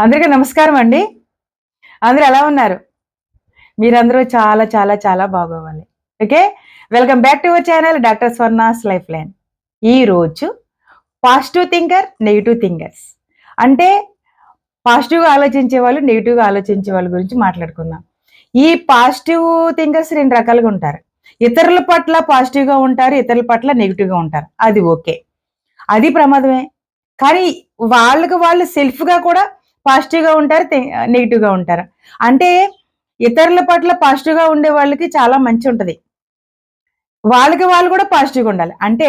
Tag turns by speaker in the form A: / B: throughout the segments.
A: అందరికీ నమస్కారం అండి. అందరూ ఎలా ఉన్నారు? మీరందరూ చాలా చాలా చాలా బాగోవాలి. Okay? Welcome back to our channel doctor Swarna's life line. ఈ రోజు పాజిటివ్ థింకర్ నెగిటివ్ థింకర్స్. అంటే పాజిటివ్గా ఆలోచించే వాళ్ళు నెగిటివ్గా ఆలోచించే వాళ్ళ గురించి మాట్లాడుకుందాం. ఈ పాజిటివ్ థింకర్స్ రెండు రకాలుగా ఉంటారు. ఇతరుల పట్ల పాజిటివ్గా ఉంటారు ఇతరుల పట్ల నెగిటివ్గా ఉంటారు. అది ఓకే. అది ప్రమాదమే. కానీ వాళ్ళకి వాళ్ళు సెల్ఫ్గా కూడా పాజిటివ్గా ఉంటారు నెగిటివ్గా ఉంటారు. అంటే ఇతరుల పట్ల పాజిటివ్గా ఉండే వాళ్ళకి చాలా మంచి ఉంటుంది. వాళ్ళకి వాళ్ళు కూడా పాజిటివ్గా ఉండాలి. అంటే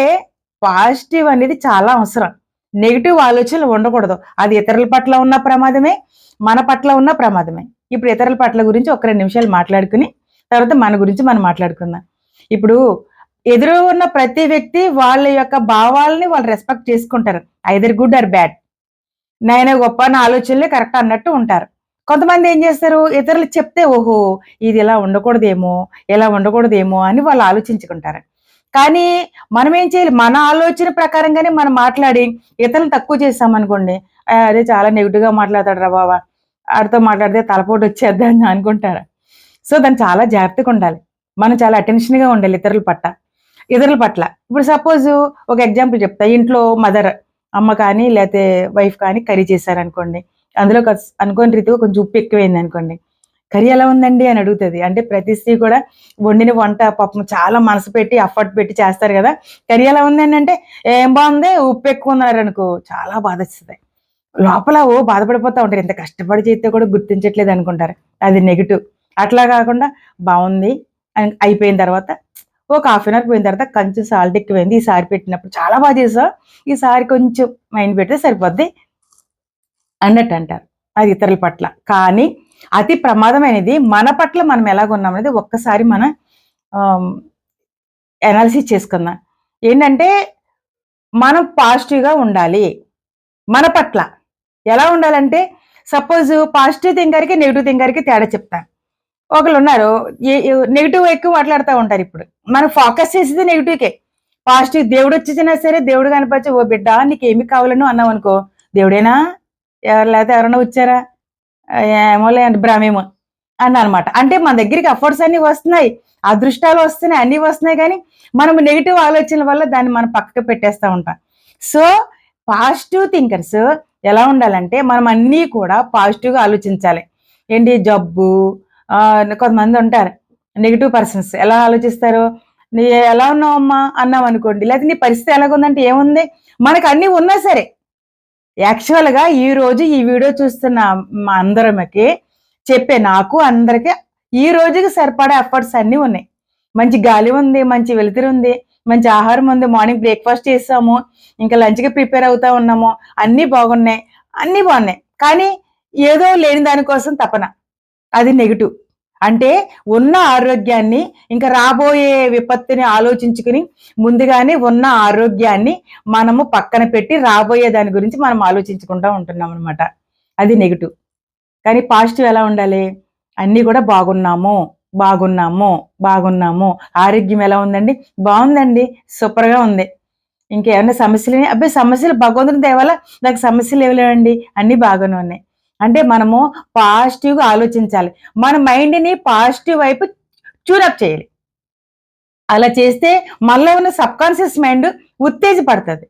A: పాజిటివ్ అనేది చాలా అవసరం. నెగిటివ్ ఆలోచనలు ఉండకూడదు. అది ఇతరుల పట్ల ఉన్న ప్రమాదమే మన పట్ల ఉన్న ప్రమాదమే. ఇప్పుడు ఇతరుల పట్ల గురించి ఒక రెండు నిమిషాలు మాట్లాడుకుని తర్వాత మన గురించి మనం మాట్లాడుకుందాం. ఇప్పుడు ఎదురు ఉన్న ప్రతి వ్యక్తి వాళ్ళ యొక్క భావాలని వాళ్ళు రెస్పెక్ట్ చేసుకుంటారు. ఐదర్ గుడ్ ఆర్ బ్యాడ్ నేనే గొప్ప నా ఆలోచనలే కరెక్ట్ అన్నట్టు ఉంటారు. కొంతమంది ఏం చేస్తారు? ఇతరులు చెప్తే ఓహో ఇది ఇలా ఉండకూడదేమో ఇలా ఉండకూడదేమో అని వాళ్ళు ఆలోచించుకుంటారు. కానీ మనం ఏం చేయాలి? మన ఆలోచన ప్రకారంగానే మనం మాట్లాడి ఇతరులు తక్కువ చేస్తామనుకోండి అదే చాలా నెగిటివ్గా మాట్లాడతాడు రా బాబా ఆడితో మాట్లాడితే తలపోటు వచ్చేద్దా అని అనుకుంటారు. సో దాన్ని చాలా జాగ్రత్తగా ఉండాలి. మనం చాలా అటెన్షన్గా ఉండాలి ఇతరుల పట్ల. ఇతరుల పట్ల. ఇప్పుడు సపోజ్ ఒక ఎగ్జాంపుల్ చెప్తా. ఇంట్లో మదర్ అమ్మ కానీ లేకపోతే వైఫ్ కానీ కర్రీ చేశారనుకోండి. అందులో అనుకోని రీతిగా కొంచెం ఉప్పు ఎక్కువైంది అనుకోండి. కర్రీ ఎలా ఉందండి అని అడుగుతుంది. అంటే ప్రతి స్త్రీ కూడా వండిన వంట పాపం చాలా మనసు పెట్టి అఫర్ట్ పెట్టి చేస్తారు కదా. కర్రీ ఎలా ఉందండి అంటే ఏం బాగుంది? ఉప్పు ఎక్కువ ఉన్నారు అనుకో. చాలా బాధ వస్తుంది లోపల ఓ బాధపడిపోతూ ఉంటారు. ఇంత కష్టపడి చేస్తే కూడా గుర్తించట్లేదు అనుకుంటారు. అది నెగిటివ్ అట్లా కాకుండా బాగుంది అని అయిపోయిన తర్వాత ఒక హాఫ్ అన్ అవర్ పోయిన తర్వాత కొంచెం సాల్ట్ ఎక్కువైంది. సారి పెట్టినప్పుడు చాలా బాగా చేసావు ఈసారి కొంచెం మైండ్ పెడితే సరిపోద్ది అన్నట్టు అంటారు అది ఇతరుల పట్ల. కానీ అతి ప్రమాదమైనది మన పట్ల మనం ఎలాగున్నాం అనేది ఒక్కసారి మన ఎనాలిసిస్ చేసుకుందాం. ఏంటంటే మనం పాజిటివ్గా ఉండాలి మన పట్ల. ఎలా ఉండాలంటే సపోజ్ పాజిటివ్ థింకర్కి నెగిటివ్ థింకర్కి తేడా చెప్తాను. ఒకళ్ళు ఉన్నారు నెగిటివ్ ఎక్కువ మాట్లాడుతూ ఉంటారు ఇప్పుడు. మనం ఫోకస్ చేసేది నెగిటివ్కే పాజిటివ్ దేవుడు వచ్చేసినా సరే దేవుడు కనిపించి ఓ బిడ్డ నీకు ఏమి కావాలను అన్నావు అనుకో దేవుడేనా? ఎవరు లేకపోతే ఎవరైనా వచ్చారా? ఏమో లేదంటే భ్రమేమో అన్న అనమాట అంటే మన దగ్గరికి అఫోర్డ్స్ అన్ని వస్తున్నాయి. అదృష్టాలు వస్తున్నాయి అన్ని వస్తున్నాయి కానీ మనం నెగిటివ్ ఆలోచనల వల్ల దాన్ని మనం పక్కకు పెట్టేస్తూ ఉంటాం. సో పాజిటివ్ థింకర్స్ ఎలా ఉండాలంటే మనం అన్నీ కూడా పాజిటివ్గా ఆలోచించాలి. ఏంటి? జబ్బు కొంతమంది ఉంటారు. నెగిటివ్ పర్సన్స్ ఎలా ఆలోచిస్తారు? నీ ఎలా ఉన్నావమ్మా అన్నాం అనుకోండి. లేకపోతే నీ పరిస్థితి ఎలాగుందంటే ఏముంది? మనకు అన్నీ ఉన్నా సరే. యాక్చువల్గా ఈ రోజు ఈ వీడియో చూస్తున్న మా అందరికి చెప్పే నాకు అందరికీ ఈ రోజుకి సరిపడా ఎఫర్ట్స్ అన్నీ ఉన్నాయి. మంచి గాలి ఉంది మంచి వెలుతురు ఉంది మంచి ఆహారం ఉంది మార్నింగ్ బ్రేక్ఫాస్ట్ చేసాము ఇంకా లంచ్కి ప్రిపేర్ అవుతా ఉన్నాము అన్నీ బాగున్నాయి అన్నీ బాగున్నాయి. కానీ ఏదో లేని దానికోసం తపన. అది నెగిటివ్ అంటే ఉన్న ఆరోగ్యాన్ని ఇంకా రాబోయే విపత్తుని ఆలోచించుకుని ముందుగానే ఉన్న ఆరోగ్యాన్ని మనము పక్కన పెట్టి రాబోయే దాని గురించి మనం ఆలోచించుకుంటూ ఉంటున్నాం అనమాట అది నెగిటివ్ కానీ పాజిటివ్ ఎలా ఉండాలి? అన్నీ కూడా బాగున్నాము బాగున్నాము బాగున్నాము. ఆరోగ్యం ఎలా ఉందండి? బాగుందండి. సూపర్గా ఉంది. ఇంకేమైనా సమస్యలు? అబ్బాయి సమస్యలు భగవంతుని దేవాల నాకు సమస్యలు ఏమి లేవండి. అన్నీ బాగానే ఉన్నాయి. అంటే మనము పాజిటివ్గా ఆలోచించాలి. మన మైండ్ని పాజిటివ్ వైపు ట్యూనప్ చేయాలి. అలా చేస్తే మనలో ఉన్న సబ్కాన్షియస్ మైండ్ ఉత్తేజపడుతుంది.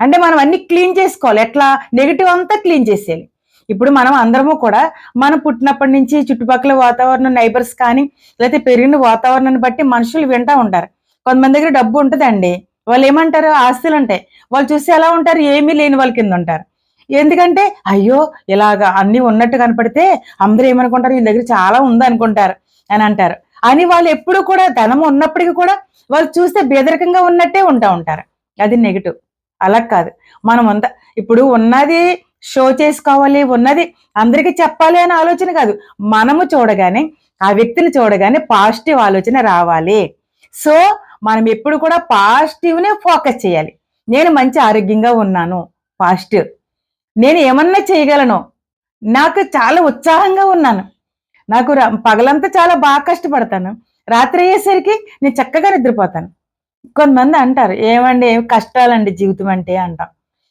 A: అంటే మనం అన్ని క్లీన్ చేసుకోవాలి. ఎట్లా? నెగిటివ్ అంతా క్లీన్ చేసేయాలి. ఇప్పుడు మనం అందరము కూడా మనం పుట్టినప్పటి నుంచి చుట్టుపక్కల వాతావరణం నైబర్స్ కానీ లేకపోతే పెరిగిన వాతావరణాన్ని బట్టి మనుషులు వింటూ ఉంటారు. కొంతమంది దగ్గర డబ్బు ఉంటుందండి. వాళ్ళు ఏమంటారు? ఆస్తులు ఉంటాయి. వాళ్ళు చూస్తే ఎలా ఉంటారు? ఏమీ లేని వాళ్ళ కింద ఉంటారు. ఎందుకంటే అయ్యో ఇలాగా అన్నీ ఉన్నట్టు కనపడితే అందరూ ఏమనుకుంటారు? వీళ్ళ దగ్గర చాలా ఉంది అనుకుంటారు అని అంటారు. అని వాళ్ళు ఎప్పుడు కూడా ధనం ఉన్నప్పటికీ కూడా వాళ్ళు చూస్తే బేదరికంగా ఉన్నట్టే ఉంటా ఉంటారు. అది నెగిటివ్. అలా కాదు. మనం అంత ఇప్పుడు ఉన్నది షో చేసుకోవాలి ఉన్నది అందరికీ చెప్పాలి అనే ఆలోచన కాదు. మనము చూడగానే ఆ వ్యక్తిని చూడగానే పాజిటివ్ ఆలోచన రావాలి. సో మనం ఎప్పుడు కూడా పాజిటివ్నే ఫోకస్ చేయాలి. నేను మంచి ఆరోగ్యంగా ఉన్నాను. పాజిటివ్. నేను ఏమన్నా చేయగలను? నాకు చాలా ఉత్సాహంగా ఉన్నాను. నాకు పగలంతా చాలా బాగా కష్టపడతాను. రాత్రి అయ్యేసరికి నేను చక్కగా నిద్రపోతాను. కొంతమంది అంటారు ఏమండి ఏం కష్టాలండి జీవితం అంటే అంటాం.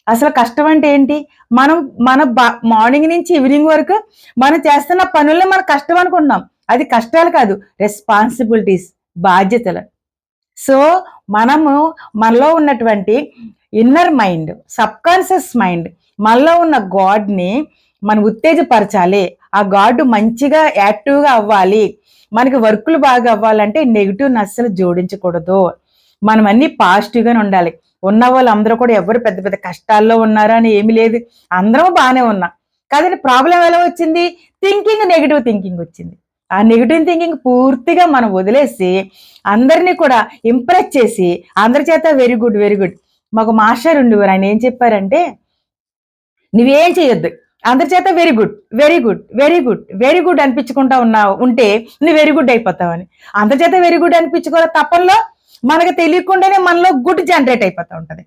A: అసలు కష్టం అంటే ఏంటి? మనం మన మార్నింగ్ నుంచి ఈవినింగ్ వరకు మనం చేస్తున్న పనుల్లో మన కష్టం అనుకుంటున్నాం. అది కష్టాలు కాదు రెస్పాన్సిబిలిటీస్ బాధ్యతలు. సో మనము మనలో ఉన్నటువంటి ఇన్నర్ మైండ్ సబ్కాన్షియస్ మైండ్ మనలో ఉన్న గాడ్ని మనం ఉత్తేజపరచాలి. ఆ గాడ్ మంచిగా యాక్టివ్గా అవ్వాలి. మనకి వర్కులు బాగా అవ్వాలంటే నెగిటివ్ అస్సలు జోడించకూడదు. మనం అన్ని పాజిటివ్గానే ఉండాలి. ఉన్న వాళ్ళు అందరూ కూడా ఎవరు పెద్ద పెద్ద కష్టాల్లో ఉన్నారా అని ఏమి లేదు. అందరం బాగానే ఉన్నాం. కాదని ప్రాబ్లం ఎలా వచ్చింది? థింకింగ్ నెగిటివ్ థింకింగ్ వచ్చింది. ఆ నెగిటివ్ థింకింగ్ పూర్తిగా మనం వదిలేసి అందరినీ కూడా ఇంప్రెస్ చేసి అందరి చేత వెరీ గుడ్ వెరీ గుడ్. మాకు మాస్టర్ ఉండేవారు. ఆయన ఏం చెప్పారంటే నువ్వేం చేయొద్దు. అందరి చేత very good very good very good very good అనిపించుకుంటా ఉన్నావు ఉంటే నువ్వు వెరీ గుడ్ అయిపోతావని. అందరి చేత వెరీ గుడ్ అనిపించుకోవాలి తప్పల్లో మనకు తెలియకుండానే మనలో గుడ్ జనరేట్ అయిపోతూ ఉంటుంది.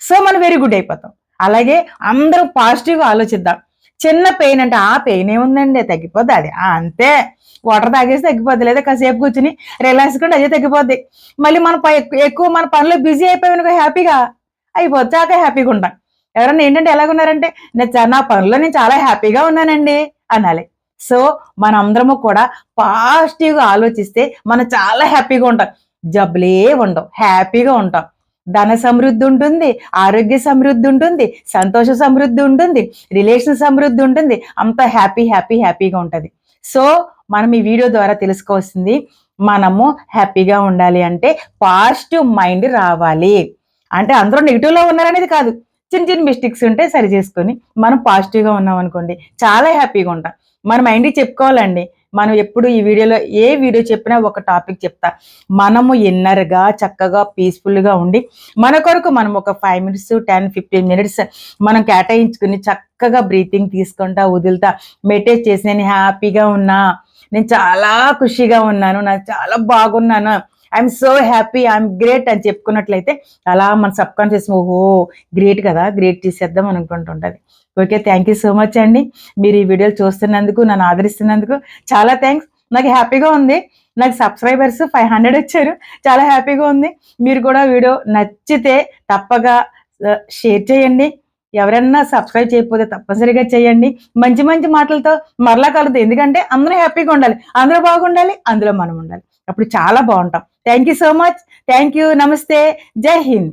A: సో మనం వెరీ గుడ్ అయిపోతాం. అలాగే అందరూ పాజిటివ్గా ఆలోచిద్దాం. చిన్న పెయిన్ అంటే ఆ పెయిన్ ఏముందండి? తగ్గిపోద్ది అది. అంతే. వాటర్ తాగేసి తగ్గిపోద్ది లేదా కాసేపు కూర్చుని రిలాక్స్ కూడా అదే తగ్గిపోద్ది. మళ్ళీ మన ఎక్కువ మన పనిలో బిజీ అయిపోయిన హ్యాపీగా అయిపోద్ది చాలా హ్యాపీగా ఉంటాం ఎవరన్నా ఏంటంటే ఎలాగున్నారంటే నేను నా పనుల్లో నేను చాలా హ్యాపీగా ఉన్నానండి అనాలి. సో మనందరము కూడా పాజిటివ్గా ఆలోచిస్తే మనం చాలా హ్యాపీగా ఉంటాం. జబ్బులే ఉండవు. హ్యాపీగా ఉంటాం. ధన సమృద్ధి ఉంటుంది ఆరోగ్య సమృద్ధి ఉంటుంది సంతోష సమృద్ధి ఉంటుంది రిలేషన్ సమృద్ధి ఉంటుంది అంత హ్యాపీ హ్యాపీ హ్యాపీగా ఉంటుంది. సో మనం ఈ వీడియో ద్వారా తెలుసుకోవాల్సింది మనము హ్యాపీగా ఉండాలి అంటే పాజిటివ్ మైండ్ రావాలి. అంటే అందరూ నెగిటివ్లో ఉన్నారనేది కాదు. చిన్న చిన్న మిస్టేక్స్ ఉంటే సరి చేసుకొని మనం పాజిటివ్గా ఉన్నాం అనుకోండి చాలా హ్యాపీగా ఉంటాం. మన మైండ్కి చెప్పుకోవాలండి మనం ఎప్పుడు ఈ వీడియోలో ఏ వీడియో చెప్పినా ఒక టాపిక్ చెప్తా. మనము ఇన్నర్గా చక్కగా పీస్ఫుల్గా ఉండి మన కొరకు మనం ఒక five minutes ten fifteen minutes మనం కేటాయించుకుని చక్కగా బ్రీతింగ్ తీసుకుంటా వదులుతా. మెడిటేట్ చేసి నేను హ్యాపీగా ఉన్నా నేను చాలా ఖుషిగా ఉన్నాను నాకు చాలా బాగున్నాను I'm so happy I'm great అని చెప్పుకున్నట్లయితే అలా మన సబ్ కాన్షియస్ ఓహో గ్రేట్ కదా గ్రేట్ చేసేద్దాం అనుకుంటుంటుంది okay thank you so much అండి. మీరు ఈ వీడియోలు చూస్తున్నందుకు నన్ను ఆదరిస్తున్నందుకు చాలా థ్యాంక్స్ నాకు హ్యాపీగా ఉంది. నాకు సబ్స్క్రైబర్స్ ఫైవ్ హండ్రెడ్ వచ్చారు. చాలా హ్యాపీగా ఉంది. మీరు కూడా వీడియో నచ్చితే తప్పగా షేర్ చేయండి. ఎవరైనా సబ్స్క్రైబ్ చేయకపోతే తప్పనిసరిగా చేయండి. మంచి మంచి మాటలతో మరలా కలుగుతుంది ఎందుకంటే అందరూ హ్యాపీగా ఉండాలి. అందరూ బాగుండాలి అందులో మనం ఉండాలి. అప్పుడు చాలా బాగుంటాం. Thank you so much thank you నమస్తే జై హింద్